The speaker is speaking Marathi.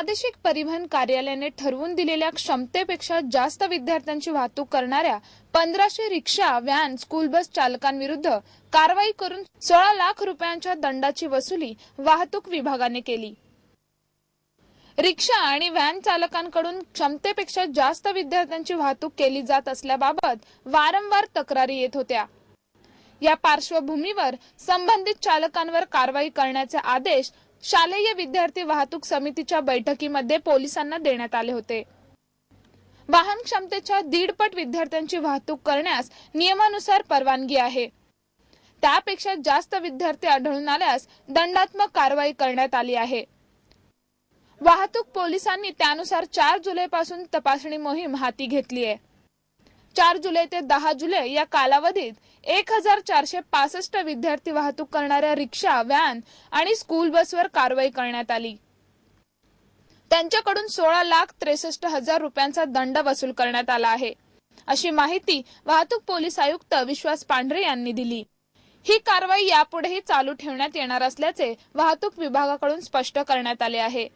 प्रादेशिक परिवहन कार्यालयाने ठरवून दिलेल्या क्षमतेपेक्षा जास्त विद्यार्थ्यांची वाहतूक करणाऱ्या पंधराशे रिक्षा व्हॅन स्कूल बस चालकांविरुद्ध कारवाई करून सोळा लाख रुपयांच्या दंडाची वसुली वाहतूक विभागाने केली. रिक्षा आणि व्हॅन चालकांकडून क्षमतेपेक्षा जास्त विद्यार्थ्यांची वाहतूक केली जात असल्याबाबत वारंवार तक्रारी येत होत्या. या पार्श्वभूमीवर संबंधित चालकांवर कारवाई करण्याचे आदेश शालेय विद्यार्थी वाहतूक समितीच्या बैठकीमध्ये पोलिसांना देण्यात आले होते. वाहन क्षमतेच्या दीडपट विद्यार्थ्यांची वाहतूक करण्यास नियमानुसार परवानगी आहे. त्यापेक्षा जास्त विद्यार्थी आढळून आल्यास दंडात्मक कारवाई करण्यात आली आहे. वाहतूक पोलिसांनी त्यानुसार चार जुलैपासून तपासणी मोहीम हाती घेतली आहे चार जुलै ते दहा जुलै या कालावधीत एक हजार चारशे पासष्ट विद्यार्थी वाहतूक करणाऱ्या रिक्षा व्हॅन आणि स्कूल बसवर कारवाई करण्यात आली. त्यांच्याकडून सोळा लाख त्रेसष्ट हजार रुपयांचा दंड वसूल करण्यात आला आहे. अशी माहिती वाहतूक पोलीस आयुक्त विश्वास पांढरे यांनी दिली. ही कारवाई यापुढेही चालू ठेवण्यात येणार असल्याचे वाहतूक विभागाकडून स्पष्ट करण्यात आले आहे.